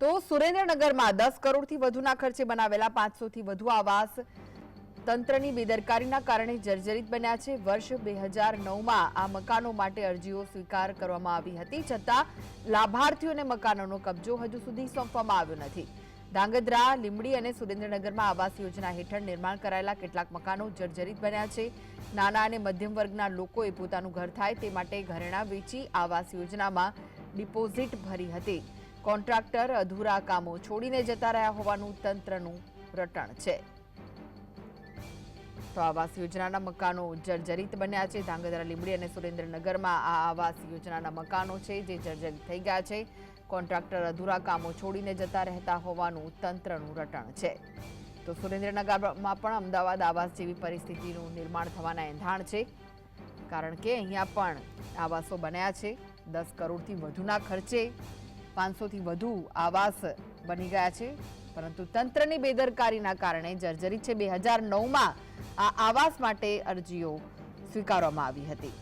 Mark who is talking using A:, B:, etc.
A: તો સુરેન્દ્રનગરમાં દસ કરોડથી વધુના ખર્ચે બનાવેલા પાંચસોથી વધુ આવાસ તંત્રની બેદરકારીના કારણે જર્જરિત બન્યા છે. વર્ષ બે હજાર નવમાં આ મકાનો માટે અરજીઓ સ્વીકાર કરવામાં આવી હતી, છતાં લાભાર્થીઓને મકાનોનો કબજો હજુ સુધી સોંપવામાં આવ્યો નથી. ધાંગધ્રા, લીંબડી અને સુરેન્દ્રનગરમાં આવાસ યોજના હેઠળ નિર્માણ કરાયેલા કેટલાક મકાનો જર્જરિત બન્યા છે. નાના અને મધ્યમ વર્ગના લોકોએ પોતાનું ઘર થાય તે માટે ઘરેણાં વેચી આવાસ યોજનામાં ડિપોઝિટ ભરી હતી. કોન્ટ્રાક્ટર અધૂરા કામો છોડીને જતા રહ્યા હોવાનું તંત્રનું રટણ છે. તો આવાસ યોજનાના મકાનો જર્જરિત બન્યા છે. ધાંગધ્રા, લીંબડી અને સુરેન્દ્રનગરમાં આ આવાસ યોજનાના મકાનો છે જે જર્જરિત થઈ ગયા છે. કોન્ટ્રાક્ટર અધૂરા કામો છોડીને જતા રહેતા હોવાનું તંત્રનું રટણ છે. તો સુરેન્દ્રનગરમાં પણ અમદાવાદ આવાસ જેવી પરિસ્થિતિનું નિર્માણ થવાના એંધાણ છે. કારણ કે અહીંયા પણ આવાસો બન્યા છે. દસ કરોડથી વધુના ખર્ચે પાંચસોથી વધુ આવાસ બની ગયા છે. પરંતુ તંત્રની બેદરકારીના કારણે જર્જરિત છે બે હજાર નવમાં આ આવાસ માટે અરજીઓ સ્વીકારવામાં આવી હતી.